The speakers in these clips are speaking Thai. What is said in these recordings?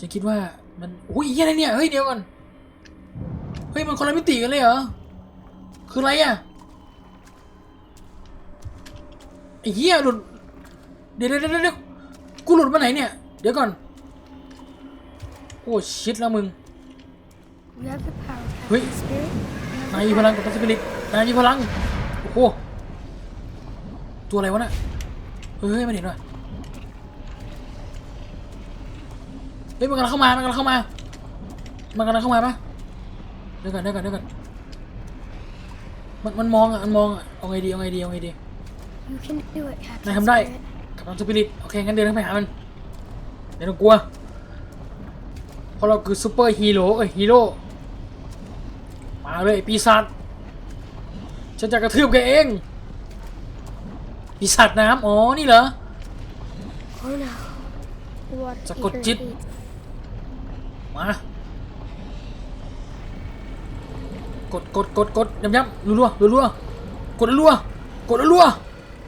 จะคิดว่ามันอุ้ยเฮียอะไรเนี่ยเฮ้ยเดี๋ยวก่อนเฮ้ยมันคนละมิติกันเลยเหรอคืออะไรอะไอ้เหี้ยหลุดเดี๋ยวเดี๋ยวเดี๋ยวเดี๋ยวกูหลุดมาไหนเนี่ย เดี๋ยวก่อน โอ้ชิดแล้วมึง You have the power, Wait. Captain Spirit. นายมีพลังกับพัสปิริตนายมีพลังโอ้โหตัวอะไรวะน่ะเฮ้ยมันเห็นว่ะ เฮ้ยมันกำลังเข้ามามันกำลังเข้ามา มันกำลังเข้ามาปะเดี๋ยวก่อนเดี๋ยวก่อนเดี๋ยวก่อนมันมันมองอะมันมองอะเอาไงดีเอาไงดีเอาไงดี You can do it, นาย Captain ทำได้ Spirit. กับพัสปิริตโอเคงั้นเดินเข้าไปหามันไม่ต้องกลัวเพราะเราคือซูเปอร์ฮีโร่เอ้ยฮีโร่มาเลยไอ้ปีศาจฉันจะกระทืบแกเองปีศาจน้ำอ๋อนี่เหรอ Oh no. The water Sakot eater jit. hates มา กดกดกดกดย้ำย้ำรัวรัวรัวกดรัวกดรัว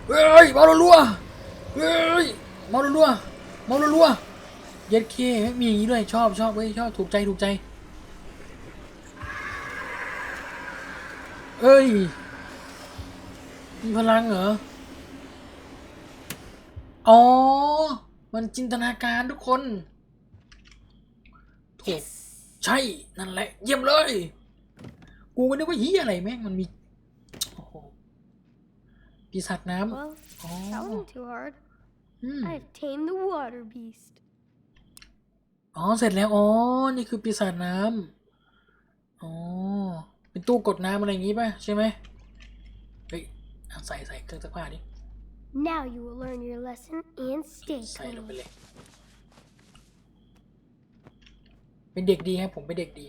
เฮ้ยเมารัวเฮ้ยเมารัวเมารัวเย็ดเคม่มีอย่างนี้ด้วยชอบชอบเว้ยชอบถูกใจถูกใจเอ้ยมีพลังเหรอ อ๋อ มันจินตนาการทุกคน ถูก ใช่นั่นแหละ เยี่ยมเลย กูไม่นึกว่าเฮียอะไรแม่งมันมีโอ้โหปีศาจน้ Well, ำอ๋อ that wasn't too hard. อืม I've tamed the water beast. อ๋อเสร็จแล้วอ๋อนี่คือปีศาจน้ำอ๋อเป็นตู้กดน้ำอะไรอย่างงี้ป่ะใช่ไหมเฮ้ยอะใส่ใส่เครื่องซักผ้าดิ Now you will learn your lesson and stay ใส่ลง clean. ไปเลย เป็นเด็กดีครับผมเป็นเด็กดี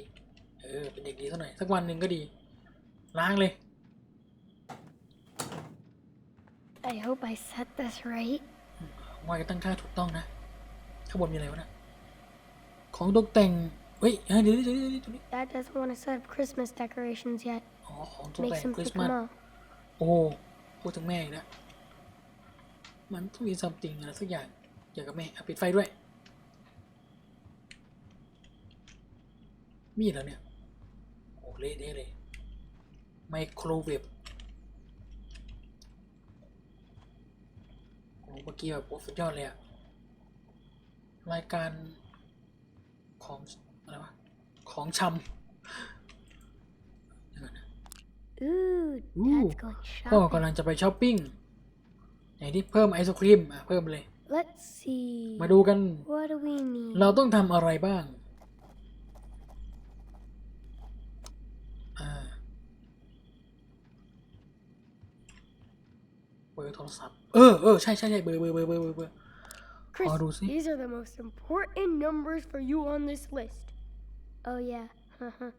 เออ เป็นเด็กดีสักหน่อยสักวันหนึ่งก็ดี ล้างเลย I hope I set this right. ว่าจะตั้งค่าถูกต้องนะ ข้างบนมีอะไรวะน่ะของตกแต่งเฮ้ยเฮ้ยเดี๋ยวนี้เดี๋ยวนี้เดี๋ยวนี้ Dad doesn't want to set up Christmas decorations yet. อ๋อของตกแต่ Makes ง him คริส pick ต์มาส them up. โอ้โหพูดถึงแม่อีกแล้วมันต้องมีซัมติงอะไรสักอย่างเกี่ยวกับแม่อะปิดไฟด้วย มีดแล้วเนี่ย โอ้เละเทะเลย ไมโครเวฟโอ้เมื่อกี้แบบโอ้สุดยอดเลยอะรายการของ อะไรวะ ของชำเดี๋ยวก่อนนะ Ooh, Ooh. Dad's going พ่อ shopping. กำลังจะไปช้อปปิ้งไหนที่เพิ่มไอศครีม อะ เพิ่มเลย Let's see. มาดูกัน What do we need? เราต้องทำอะไรบ้าง อ่า เบ อร์โทรศัพท์ เออเออใช่ใช่ใช่เบอร์เบอร์เบอร์เบอร์เบอร์เบอร์ Chris, Oh, do see. these are the most important numbers for you on this list. Oh, yeah. Haha.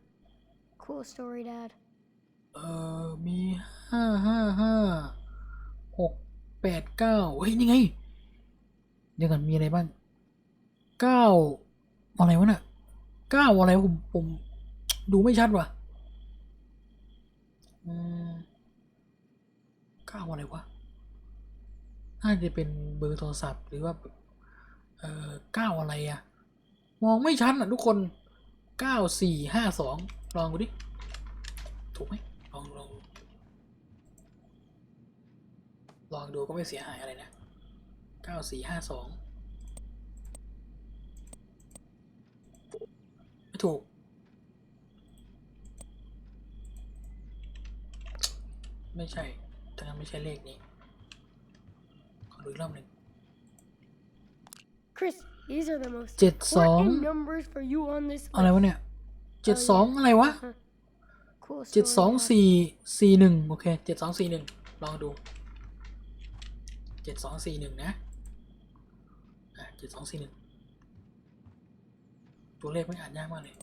cool story, Dad. เออมีห้าห้าห้าหกแปดเก้าเฮ้ยนี่ไง เดี๋ยวก่อนมีอะไรบ้างเก้าอะไรวะน่ะเก้าอะไรวะผมผมดูไม่ชัดว่ะอืมเก้าอะไรวะ น่าจะเป็นเบอร์โทรศัพท์หรือว่าเออเก้าอะไรอะมองไม่ชัดอะทุกคนเก้าสี่ห้าสองลองดูดิ ถูกไหมลองลองลองดูก็ไม่เสียหายอะไรนะเก้าสี่ห้าสองไม่ถูกไม่ใช่ถ้างั้นไม่ใช่เลขนี้ ดูอีกรอบหนึ่ง Chris, these are the most เจ็ดสอง important numbers for you on this อะไร list. วะเนี่ยเจ็ดสองอะไรวะ Cool เจ็ด story, สอง Dad. สี่สี่หนึ่งโอเคเจ็ดสองสี่หนึ่งลองดูเจ็ดสองสี่หนึ่งนะอะเจ็ดสองสี่หนึ่งตัวเลขไม่อ่านยากมากเลย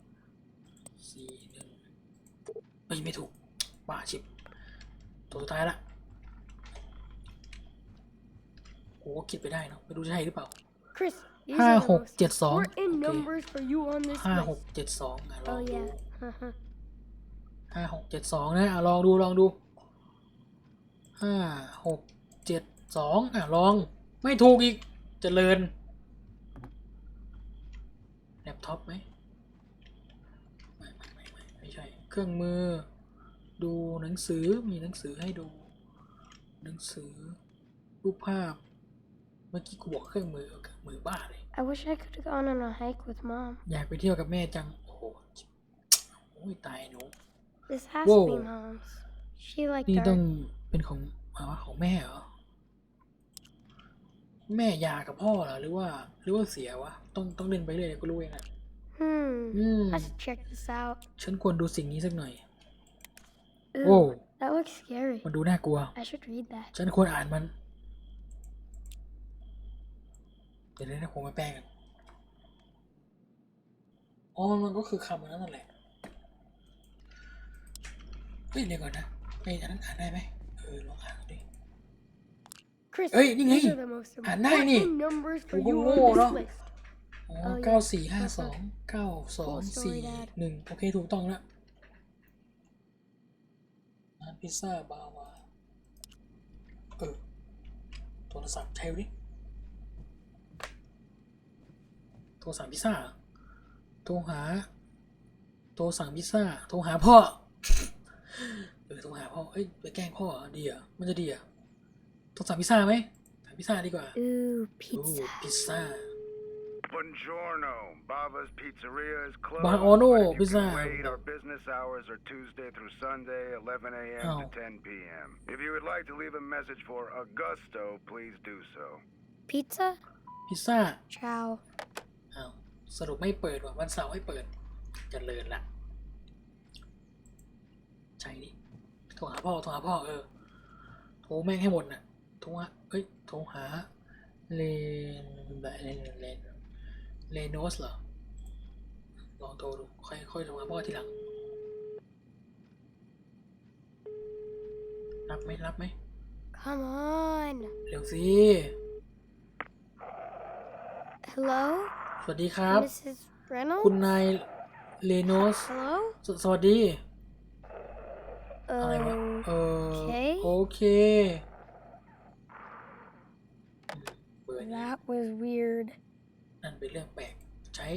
สี่หนึ่งเอ้ยไม่ถูกบ้าชิบตัวสุดท้ายละ โอ้คิดไปได้เนาะไม่รู้จะใช่หรือเปล่า Chris, these ห้า are ห the ก most เจ็ดสอง important โอเค numbers for you on this ห้าหก list. เจ็ดสองอะลอง Oh ดู yeah. Haha. ห้าหกเจ็ดสองนะอะลองดูลองดูห้าหกเจ็ดสองอะลองไม่ถูกอีกเจริญแล็ปท็อปไหมไม่ไม่ไม่ไม่ไม่ใช่ เครื่องมือ ดูหนังสือมีหนังสือให้ดู หนังสือรูปภาพ เมื่อกี้กูบอกเครื่องมือเครื่องมือบ้าเลย I wish I could have gone on a hike with mom. อยากไปเที่ยวกับแม่จัง โอ้โหโอ้ยตายหนู This has Whoa. to be mom's. She liked นี่ต้อง art. เป็นของอ๋อของแม่เหรอ แม่หยากับพ่อเหรอ หรือว่า หรือว่าเสียวะ ต้องต้องเล่นไปเรื่อยเดี๋ยวก็รู้เองอะ Hmm. อืม I should check this out. ฉันควรดูสิ่งนี้สักหน่อย Ooh, โอ้ that looks scary. มันดูน่ากลัว I should read that. ฉันควรอ่านมัน เดี๋ยวนะผมมาแปลกันอ๋อมันก็คือคำอันนั้นนั่นแหละเฮ้ยเดี๋ยวก่อนนะไอ้อันนั้นอ่านได้ไหมเออลองอ่านดูดิ Chris, Hey, นี่ไง these are the most อ่านได้นี่ important numbers for กูก็ you โง่ on เนาะ this list. อ๋อเออเก้าสี่ห้าสอง perfect. เก้าสอง Cool story, สี่ Dad. หนึ่งโอเคถูกต้องแล้วร้านพิซซ่าบาวาเออโทรศัพท์ใช่ดิ โท รสั่งพิซซ่าเหรอโทรหา โทรสั่งพิซซ่า โทรหาพ่อ เออ โทรหาพ่อ เอ้ย ไปแกล้งพ่อเหรอดีเหรอะ มันจะดีเหรอะโทรสั่งพิซซ่าไหมสั่งพิซซ่าดีกว่า Ooh, โอ้ pizza. พิซซ่า Buongiorno. Baba's Pizzeria is closed. Buongiorno, but if you pizza. can wait, our business hours are Tuesday through Sunday, 11 a.m. Oh. to 10 p.m. If you would like to leave a message for Augusto, please do so. Pizza? พิซซ่า Ciao. อ้าวสรุปไม่เปิดว่ะวันเสาร์ไม่เปิดเจะเลินละใช่ดิโทรหาพ่อโทรหาพ่อเออโทรแม่งให้หมดน่ะโทรหาเอ้ยโทรหาเลนเลนเลนเลโนสเหรอลองโทรดูค่อยค่อยโทรหาพ่อทีหลังรับไหมรับไหม Come on. เร็วสิ Hello? สวัสดีครับ Mrs. Reynolds? คุณนายเลโนส Hello? สสวัสดี อะไรวะ เออ Okay. โอเคอืมเปิด That was weird. นั่นเป็นเรื่องแปลก ใช้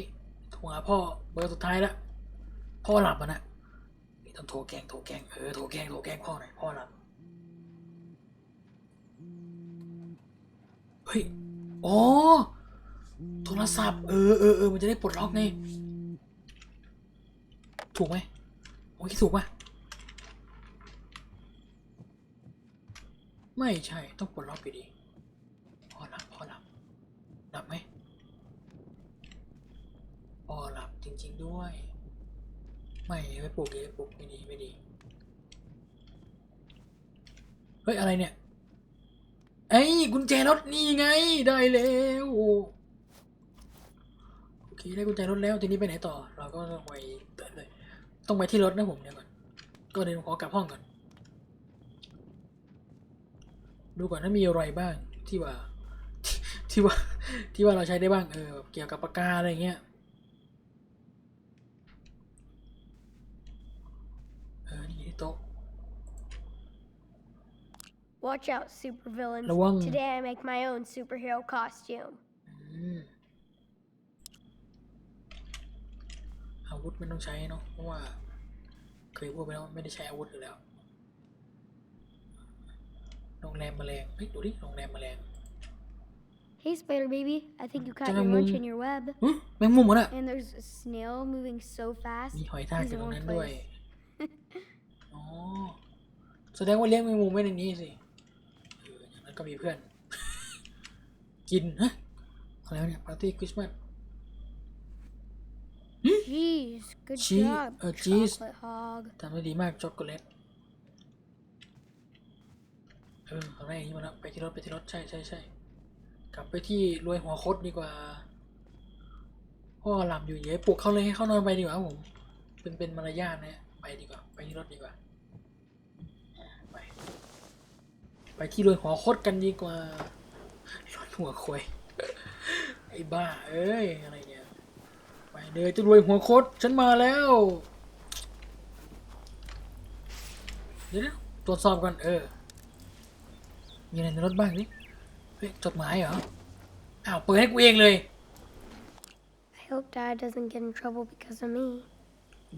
โทรหาพ่อเบอร์สุดท้ายละ พ่อหลับมันอะนี่ต้องโทรแกล้งโทรแกล้งเออโทรแกล้งโทรแกล้งพ่อหน่อยพ่อหลับ เฮ้ย อ๋อ โทรศัพท์ เออเออเออมันจะได้ปลดล็อกไง ถูกไหมโอ้ยถูกปะไม่ใช่ ต้องปลดล็อกอยู่ดี พอหลับ พอหลับ หลับไหม พอหลับจริง ๆ ด้วย ไม่ไม่ปลุกเลยปลุกไม่ดี ไม่ดี เฮ้ย อะไรเนี่ย ไอ้กุญแจรถนี่ไง ได้แล้ว เคได้กุญแจรถแล้วทีนี้ไปไหนต่อ เราก็ต้องไปต้องไปที่รถนะผมเดี๋ยวก่อนก็เดี๋ยวผมขอกลับห้องก่อน ดูก่อนว่ามีอะไรบ้างที่ว่า ที่ว่าที่ว่าเราใช้ได้บ้างเออแบบเกี่ยวกับปากกาอะไรเงี้ยเออนี่ที่โต๊ะ Watch out, supervillains. Lawang. Today I make my own superhero costume. อืม อาวุธไม่ต้องใช้เนาะเพราะว่าเคยพูดไปแล้วว่าไม่ได้ใช้อาวุธอยู่แล้วโรงแรมแมลงเฮ้ยดูดิโรงแรมแมลง Hey, Spider Baby. I think you caught Tara your lunch mong- in your web. หึแมงมุมเหรอน่ะ And there's a snail moving so fast. มีหอยทากอ He's ยู่ in ตรง one นั้นด้วย place. อ๋อแสดงว่าเลี้ยงแมงมุมไว้ในนี้สิเอออย่างนั้นก็มีเพื่อน กินฮะอะไรวะเนี่ยปาร์ตี้คริสต์มาส Jeez, good Gee- job, uh, geez. chocolate hog. ทำได้ดีมากช็อกโกแลตเออทำได้อย่างนี้มาแล้วไปที่รถไปที่รถใช่ใช่ใช่กลับไปที่รวยหัวคดดีกว่าพ่อหลับอยู่อย่าให้ปลุกเขาเลยให้เขานอนไปดีกว่าครับผมเป็นเป็นมารยาทนะไปดีกว่า ไปที่รถดีกว่าอ่าไปไปที่รวยหัวคดกันดีกว่า รถหัวควยไอ้บ้า เอ้ยอะไรเนี่ย ไปเลยจะรวยหัวคดฉันมาแล้ว เดี๋ยวนะตรวจสอบก่อนเออมีอะไรในรถบ้างนี่เฮ้ยจดหมายเหรอ อ้าว เปิดให้กูเองเลย I hope Dad doesn't get in trouble because of me.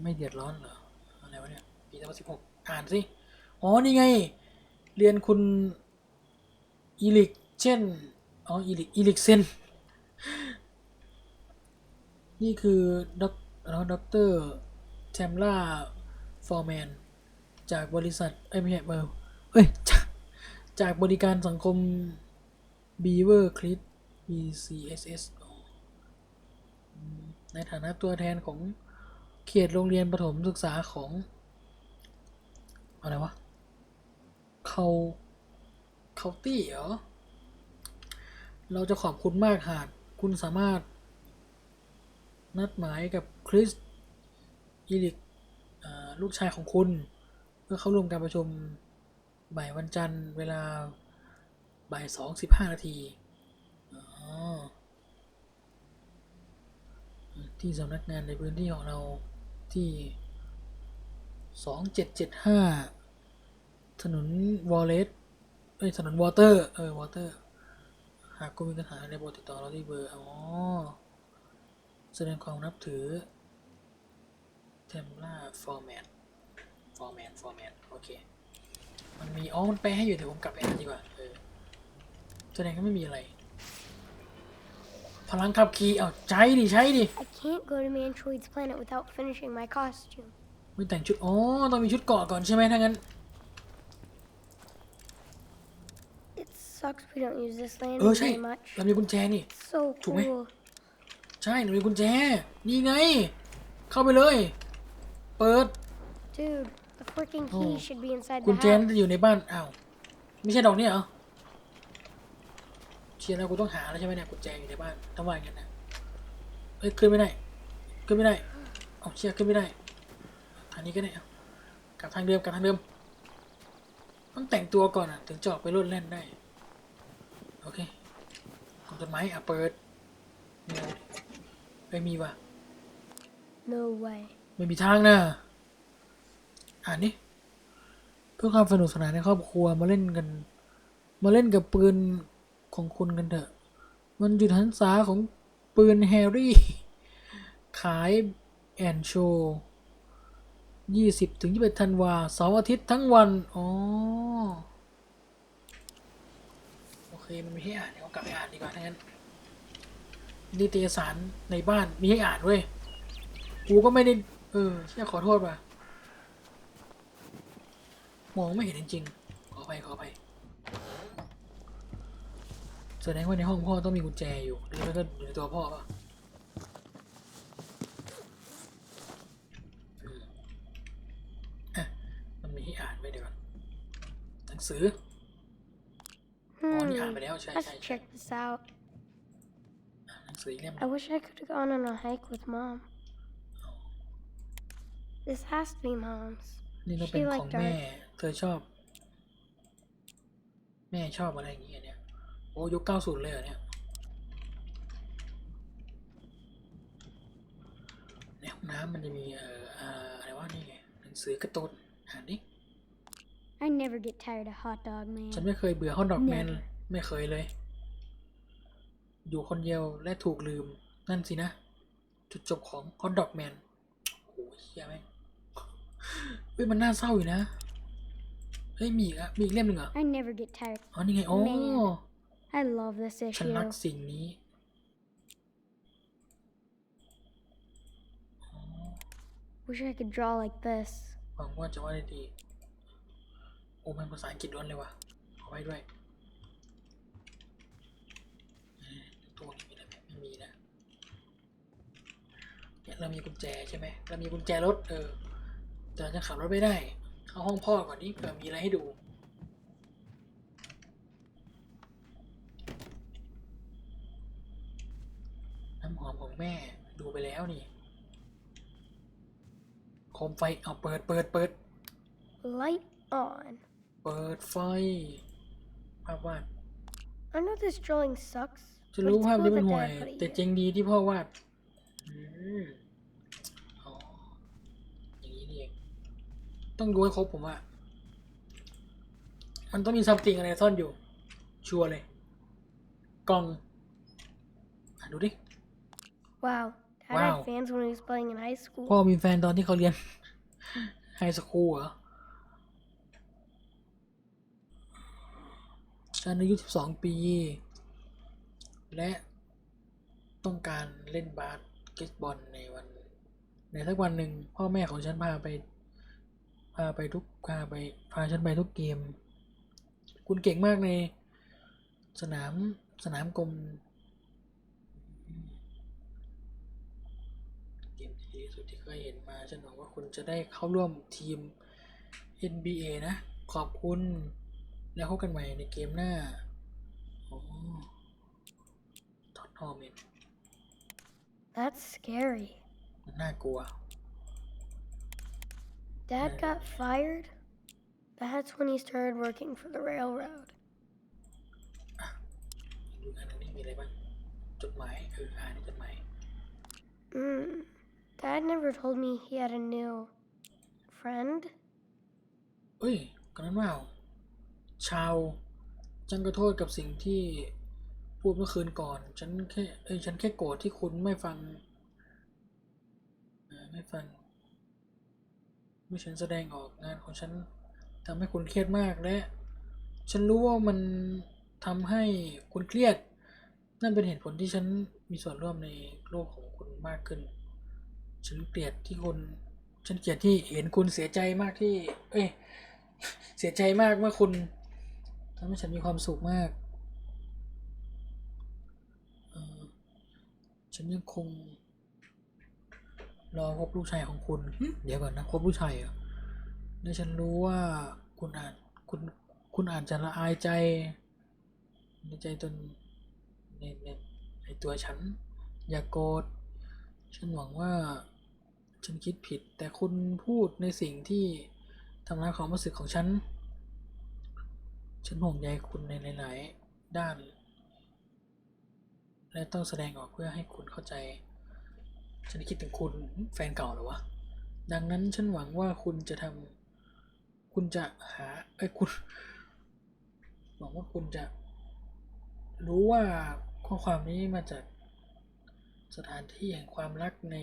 ไม่เดือดร้อนเหรอ อะไรวะเนี่ย ปี2016อ่านสิ อ๋อ นี่ไง เรียนคุณอีลิกเช่น อ๋อ อีลิก อีลิกเซน นี่คือด็อกเนาด็อกเตอร์แทมล่าฟอร์แมนจากบริษัทเอ้ไม่ใช่เบอร์เอ้ยจากจากบริการสังคม Beaver Creek BCSS ในฐานะตัวแทนของเขตโรงเรียนประถมศึกษาของอะไรวะเขาเขาตี้เหรอ เราจะขอบคุณมากหากคุณสามารถ นัดหมายกับคริสอีลิกลูกชายของคุณ เพื่อเข้าร่วมการประชุมบ่ายวันจันทร์เวลาบ่ายสองสิบห้านาทีที่สำนักงานในพื้นที่ของเราที่สองเจ็ดเจ็ดห้าถนนวอลเลสเอ้ยถนนวอเตอร์ เออ วอเตอร์ หากคุณมีปัญหาในโปรดติดต่อเราที่เบอร์ อ๋อ แสดงความนับถือเทมล่าฟอร์แมนฟอร์แมนฟอร์แมนโอเค มันมี อ๋อ มันแปลให้อยู่เดี๋ยวผมกลับไปอ่านดีกว่า เออ แสดงก็ไม่มีอะไร พลังขับขี่ เอาใช้ดิ ใช้ดิ I can't go to Mantroid's planet without finishing my costume. ไม่แต่งชุด อ๋อ ต้องมีชุดเกาะก่อนใช่ไหมถ้างั้น It sucks we don't use this land เออ ใช่ very much. เรามีกุญแจนี่ So Tụi mày. cool. ใช่เรามีกุญแจ นี่ไง เข้าไปเลย เปิด Dude, the freaking key Oh. should be inside กุ the ญแจน่า house. จะอยู่ในบ้านอ้าวไม่ใช่ดอกเนี่ยเหรอเชียร์นะกูต้องหาแล้วใช่ไหมเนี่ยกุญแจอยู่ในบ้านถ้าว่าอย่างนั้นนะเอ้ยขึ้นไม่ได้ขึ้นไม่ได้เอาเชียร์ขึ้นไม่ได้ทางนี้ก็ได้เอากลับทางเดิมกลับทางเดิมต้องแต่งตัวก่อนอะ ถึงจะออกไปโลดแล่นได้ โอเคกดต้นไม้อะเปิดเมียว ไม่มีว่ะ No way. ไม่มีทางนะ อ่านนี่เพื่อความสนุกสนานในครอบครัวมาเล่นกัน มาเล่นกับปืนของคุณกันเถอะ มันจุดหันษาของปืนแฮร์รี่ ขายแอนโชว์ยี่สิบถึงยี่สิบธันวาเสาร์อาทิตย์ทั้งวัน อ๋อ โอเค มันมีให้อ่านเดี๋ยวเอากลับไปอ่านดีกว่าถ้างั้นนิ ตยสารในบ้านมีให้อ่านเว้ย กูก็ไม่ได้ เออเชี่ยขอโทษว่ะ มองไม่เห็นจริงๆขอไปขอไปแสดงว่าในห้องพ่อต้องมีกุญแจอยู่หรือไม่ก็อยู่ในตัวพ่อป่ะอืมอะมันมีให้อ่านไว้เดี๋ยวก่อนหนังสือ อ๋อนี่อ่าน Hmm. ไปแล้วใช่ Let's ใช่ใช่ check this out. อะหนังสืออีกเล่มห I นึ่ง wish I could have gone on a hike with Mom. This has to be Mom's. นี่ต้องเป็น She ของ liked แม่ art. เธอชอบ แม่ชอบอะไรอย่างเงี้ยเนี่ยโอ้ยุคเก้าศูนย์เลยเหรอเนี่ยในห้องน้ำมันจะมีเอ่ออ่าอะไรวะนี่ไงหนังสือการ์ตูนอ่านดิ I never get tired of Hot Dog ฉัน Man. ไม่เคยเบื่อฮอตดอกแมน Never ไม่เคยเลย อยู่คนเดียวและถูกลืม นั่นสินะ จุดจบของฮอตดอกแมนโอ้ยเฮียแม่งเฮ้ยมันน่าเศร้าอยู่นะ เฮ้ยมีอีกอะมีอีกเล่มหนึ่งเหรอ I never get tired. อ๋อนี่ไงอ๋อ Man. I love this ฉัน issue. รักสิ่งนี้ Wish I could draw like this. หวังว่าจะว่าได้ดี โอ้มันภาษาอังกฤษล้วนเลยว่ะเอาไว้ด้วยเอ๊ะตัวนี้มีอะไรไหมไม่มีนะ เนี่ยเรามีกุญแจใช่ไหมเรามีกุญแจรถเออแต่เราจะขับรถไม่ได้ เข้าห้องพ่อก่อนนี้เผื่อมีอะไรให้ดูน้ำหอมของแม่ดูไปแล้วนี่โคมไฟเอาเปิดเปิดเปิด Light on. เปิดไฟภาพวาด I know this drawing sucks. จะ but รู้ it's ภาพ cool นี้ that มันห่วย Dad put it แต่ here. เจงดีที่พ่อวาด อืมอ๋อ อย่างนี้นี่เอง ต้องดูให้ครบผมว่ามันต้องมีซัมติงอะไรซ่อนอยู่ ชัวร์เลย กล่องอะดูดิ Wow, Dad Wow. had fans when he was playing in high school. พ่อมีแฟนตอนที่เขาเรียน ไฮสคูลเหรอฉันอายุ 12 ปี และต้องการเล่นบาสเกตบอลในวัน ในสักวันหนึ่งพ่อแม่ของฉันพาไป พาไปทุกพาไปพาฉันไปทุกเกม คุณเก่งมากในสนามสนามกลมเกมที่ดีที่สุดที่เคยเห็นมาฉันหวังว่าคุณจะได้เข้าร่วมทีม NBA นะ ขอบคุณ แล้วพบกันใหม่ในเกมหน้าโอ้ท็อตทอมเมน That's scary. มันน่ากลัว Dad got fired. That's when he started working for the railroad. ดูอันนี้มีอะไรบ้างจดหมายเอออ่านในจดหมาย Mm. Dad never told me he had a new friend. เอ้ยกันนั้นว่าชาว ฉันก็โทษกับสิ่งที่พูดเมื่อคืนก่อน ฉันแค่เอ้ยฉันแค่โกรธที่คุณไม่ฟังเอ่อไม่ฟัง เมื่อฉันแสดงออกงานของฉันทำให้คุณเครียดมากและ ฉันรู้ว่ามันทำให้คุณเครียด นั่นเป็นเหตุผลที่ฉันมีส่วนร่วมในโลกของคุณมากขึ้น ฉันเกลียดที่คุณ ฉันเกลียดที่เห็นคุณเสียใจมากที่ เอ้ย เสียใจมากเมื่อคุณทำให้ฉันมีความสุขมากฉันยังคง รอพบลูกชายของคุณหึเดี๋ยวก่อนนะพบลูกชายเหรอและฉันรู้ว่าคุณอาจคุณคุณอาจจะละอายใจ ในใจตนในในในตัวฉัน อย่ากโกรธฉันหวังว่าฉันคิดผิด แต่คุณพูดในสิ่งที่ทำร้ายความรู้สึกของฉัน ฉันห่วงใยคุณในหลาย ๆ ด้าน และต้องแสดงออกเพื่อให้คุณเข้าใจ ฉันคิดถึงคุณแฟนเก่าเหรอวะ ดังนั้นฉันหวังว่าคุณจะทำคุณจะหาเอ้คุณ หวังว่าคุณจะ รู้ว่าข้อความนี้มาจากสถานที่แห่งความรักใน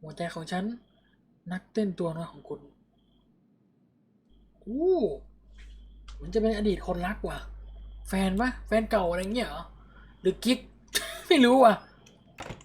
หัวใจของฉัน นักเต้นตัวน้อยของคุณอู้เหมันจะเป็นอดีตคนรักว่ะ แฟนปะแฟนเก่าอะไรเงี้ยเหรอ หรือกิ๊ก ไม่รู้ว่ะ